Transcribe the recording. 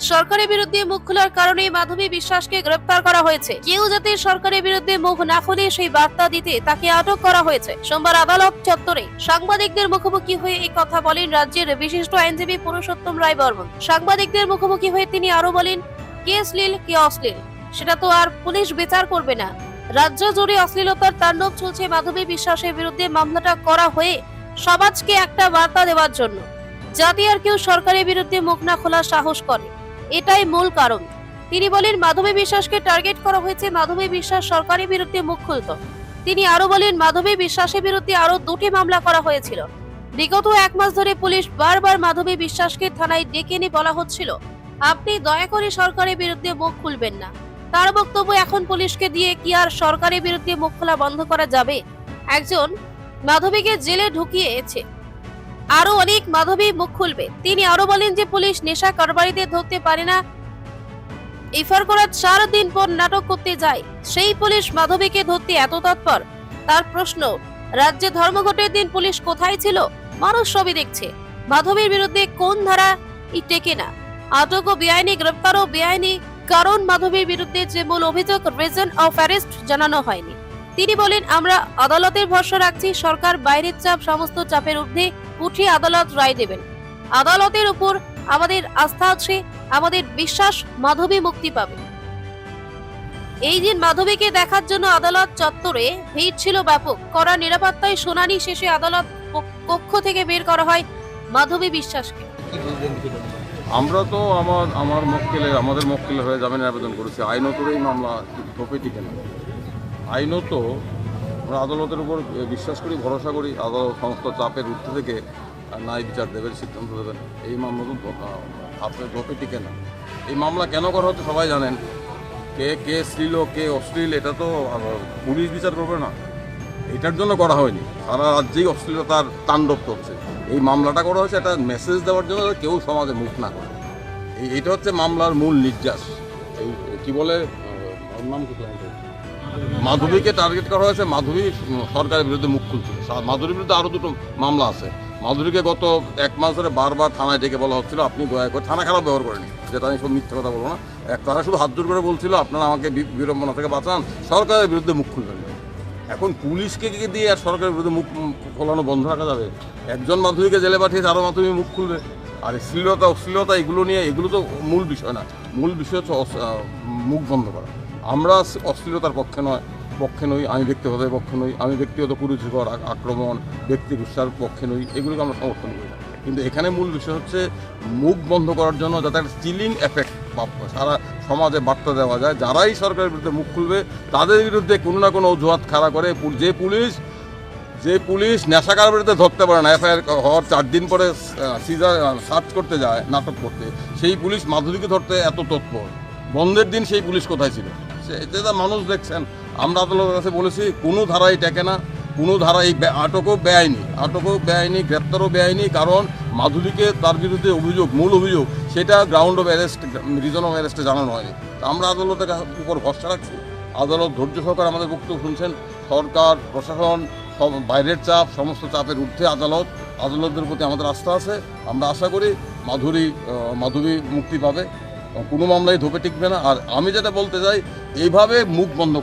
সরকারের বিরুদ্ধে মুখ খোলার কারণে মাধবী বিশ্বাসকে গ্রেপ্তার করা হয়েছে। কেউ যাতে সরকারের বিরুদ্ধে মুখ না খুলে সেই বার্তা দিতে তাকে আটক করা হয়েছে। সোমবার আদালত চত্বরে সাংবাদিকদের মুখোমুখি হয়ে এই কথা বলেন রাজ্যের বিশিষ্ট আইনজীবী পুরুষোত্তম রায় বর্মন। সাংবাদিকদের মুখোমুখি হয়ে তিনি আরও বলেন, কে শ্লীল কে অশ্লীল? সেটা তো আর পুলিশ বিচার করবে না। রাজ্য জুড়ে অশ্লীলতার তাণ্ডব চলছে মাধবী বিশ্বাসের বিরুদ্ধে মামলাটা করা হয়ে সমাজকে একটা বার্তা দেওয়ার জন্য। যাতে আর কেউ সরকারের বিরুদ্ধে মুখ না খোলার সাহস করে। এটাই মূল কারণ। তিনি বলেন, মাধবী বিশ্বাসকে টার্গেট করা হয়েছে মাধবী বিশ্বাস সরকারের বিরুদ্ধে মুখ খুলত। তিনি আরও বলেন, মাধবী বিশ্বাসের বিরুদ্ধে আরও দুটি মামলা করা হয়েছিল। বিগত এক মাস ধরে পুলিশ বারবার মাধবী বিশ্বাসকে থানায় ডেকে এনে বলা হচ্ছিল, আপনি দয়া করে সরকারের বিরুদ্ধে মুখ খুলবেন না। তার বক্তব্য এখন পুলিশকে দিয়ে কি আর সরকারের বিরুদ্ধে মুখ খোলা বন্ধ করা যাবে? একজন মাধবীকে জেলে ঢুকিয়েছে। আরও অনেক মাধবী মুখ খুলবে। তিনি আরও বলেন যে পুলিশ নেশা কারবারিদের ধরতে পারে না। ইফার করার চার দিন পর নাটক করতে যায়। সেই পুলিশ মাধবীকে ধরতে এত তৎপর? তার প্রশ্ন, রাজ্যে ধর্মঘটের দিন পুলিশ কোথায় ছিল? মানুষ সবই দেখছে। মাধবীর বিরুদ্ধে কোন ধারা টেকে না। আটক ও বেআইনি, গ্রেপ্তার ও বেআইনি, কারণ মাধবীর বিরুদ্ধে যে মূল অভিযোগ রিজন অফ অ্যারেস্ট জানানো হয়নি। তিনি বলেন, আমরা আদালতের ভরসা রাখছি, সরকার বাইরের চাপ, সমস্ত চাপের ঊর্ধ্বে উঠিয়ে আদালত রায় দেবেন। আদালতের উপর আমাদের আস্থা আছে, আমাদের বিশ্বাস মাধবী মুক্তি পাবে। এই দিন মাধবীকে দেখার জন্য আদালত চত্বরে ভিড় ছিল ব্যাপক। কড়া নিরাপত্তায় শুনানি শেষে আদালত কক্ষ থেকে বের করা হয় মাধবী বিশ্বাসকে। আমরা তো আমার আমার মক্কেলে, আমাদের মক্কেলের হয়ে জামিনের আবেদন করেছি। আইনত এই মামলা টোপে না আইনত আমরা আদালতের উপর বিশ্বাস করি, ভরসা করি, আদালত সমস্ত চাপের ঊর্ধ্বে থেকে ন্যায় বিচার দেবেন সিদ্ধান্ত দেবেন। এই মামলা তো আপনার টোপে টিকে না এই মামলা কেন করা হচ্ছে সবাই জানেন। কে কে শ্লীল কে অশ্লীল, এটা তো পুলিশ বিচার করবে না। এটার জন্য করা হয়নি। সারা রাজ্যেই অশ্লীলতার তাণ্ডব করছে এই মামলাটা করা হয়েছে একটা মেসেজ দেওয়ার জন্য কেউ সমাজে মুখ না করে। এই, এটা হচ্ছে মামলার মূল নির্যাস। এই, কী বলে নাম কি? মাধবীকে টার্গেট করা হয়েছে, মাধবী সরকারের বিরুদ্ধে মুখ খুলছে। মাধুরীর বিরুদ্ধে আরও দুটো মামলা আছে। মাধুরীকে গত এক মাস ধরে বারবার থানায় ডেকে বলা হচ্ছিল, আপনি দয়া করে থানা খারাপ ব্যবহার করেনি যেটা আমি সব মিথ্যা কথা বলব না। এক তারা শুধু হাত জোর করে বলছিল, আপনারা আমাকে বিড়ম্বনা থেকে বাঁচান, সরকারের বিরুদ্ধে মুখ খুলবেন এখন পুলিশকে দিয়ে আর সরকারের বিরুদ্ধে মুখ খোলানো বন্ধ রাখা যাবে? একজন মাধুরীকে জেলে পাঠিয়েছে আরও মাধুরী মুখ খুলবে। আর শ্লীলতা অশ্লীলতা এগুলো নিয়ে এগুলো তো মূল বিষয় না। মূল বিষয় হচ্ছে মুখ বন্ধ করা। আমরা অশ্লীলতার পক্ষে নয়, পক্ষে নই, আমি ব্যক্তিগত পক্ষে নই। আমি ব্যক্তিগত কুরুচিকর আক্রমণ ব্যক্তি গুসার পক্ষে নই, এগুলোকে আমরা সমর্থন করি কিন্তু এখানে মূল বিষয় হচ্ছে মুখ বন্ধ করার জন্য যাতে একটা চিলিং এফেক্ট সারা সমাজে বার্তা দেওয়া যায়, যারাই সরকারের বিরুদ্ধে মুখ খুলবে, তাদের বিরুদ্ধে কোনো না কোনো অজুহাত খাড়া করে যে পুলিশ যে পুলিশ নেশাকার বিরুদ্ধে ধরতে পারে না, এফআইআর হওয়ার চার দিন পরে সিজার সার্চ করতে যায়, নাটক করতে, সেই পুলিশ মাধুরীকে ধরতে এত তৎপর। বন্ধের দিন সেই পুলিশ কোথায় ছিল? সে- যেটা মানুষ দেখছেন। আমরা আদালতের কাছে বলেছি, কোনো ধারাই টেকে না, কোনো ধারা এই বে- আটকও বেআইনি আটকও বেআইনি, গ্রেপ্তারও বেআইনি, কারণ মাধুরীকে তার বিরুদ্ধে অভিযোগ, মূল অভিযোগ, সেটা ground of arrest reason of অ্যারেস্টে জানানো হয়নি। তা আমরা আদালতের উপর ভরসা রাখছি। আদালত ধৈর্য সহকারে আমাদের বক্তব্য শুনছেন। সরকার, প্রশাসন, সব বাইরের চাপ, সমস্ত চাপের ঊর্ধ্বে আদালত আদালতের প্রতি আমাদের আস্থা আছে। আমরা আশা করি মাধুরী মাধুরী মুক্তি পাবে। কোনো মামলায় ধোপে টিকবে না। আর আমি যেটা বলতে চাই এইভাবে মুখ বন্ধ